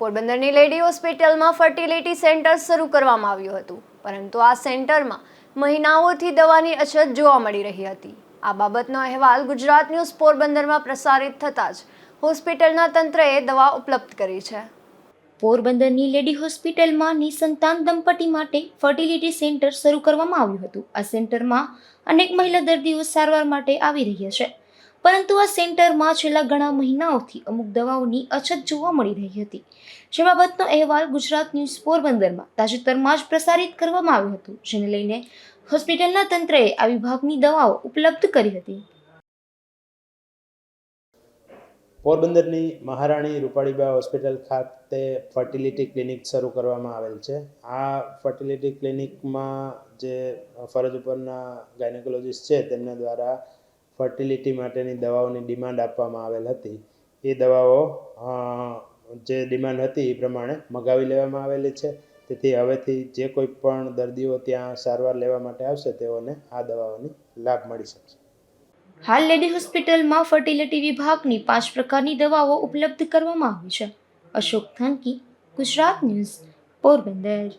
પોરબંદરની લેડી હોસ્પિટલમાં fertility centre શરૂ કરવામાં આવ્યું હતું, પરંતુ આ સેન્ટરમાં મહિનાઓથી દવાની અછત જોવા મળી રહી હતી. આ બાબતનો અહેવાલ ગુજરાત ન્યૂઝ પોરબંદરમાં પ્રસારિત થતાં જ હોસ્પિટલના તંત્રએ દવા ઉપલબ્ધ કરી છે. પોરબંદરની લેડી હોસ્પિટલમાં નિસંતાન દંપતી માટે ફર્ટિલિટી સેન્ટર શરૂ કરવામાં આવ્યું હતું. આ સેન્ટરમાં અનેક મહિલા દર્દીઓ સારવાર માટે આવી રહ્યા છે. પરંતુ આ સેન્ટરમાં છેલ્લા ઘણા મહિનાઓથી અમુક દવાઓની અછત જોવા મળી રહી હતી. જે બાબતનો અહેવાલ ગુજરાત ન્યૂઝ પોરબંદરમાં તાજેતરમાં જ પ્રસારિત કરવામાં આવ્યું હતું, જેને લઈને હોસ્પિટલના તંત્રએ આ વિભાગની દવાઓ ઉપલબ્ધ કરી હતી. પોરબંદરની મહારાણી રૂપાળીબા હોસ્પિટલ ખાતે ફર્ટિલિટી ક્લિનિક શરૂ કરવામાં આવેલ છે. આ ફર્ટિલિટી ક્લિનિકમાં જે ફરજ ઉપરના ગાયનેકોલોજીસ્ટ છે, તેમના દ્વારા ફર્ટિલિટી માટેની દવાઓની ડિમાન્ડ આપવામાં આવેલ હતી. એ દવાઓ જે ડિમાન્ડ હતી એ પ્રમાણે મગાવી લેવામાં આવેલી છે. તેથી હવેથી જે કોઈ પણ દર્દીઓ ત્યાં સારવાર લેવા માટે આવશે, તેઓને આ દવાઓની લાભ મળી શકશે. હાલ લેડી હોસ્પિટલમાં ફર્ટિલિટી વિભાગની પાંચ પ્રકારની દવાઓ ઉપલબ્ધ કરવામાં આવી છે. અશોક થાનકી, ગુજરાત ન્યૂઝ, પોરબંદર.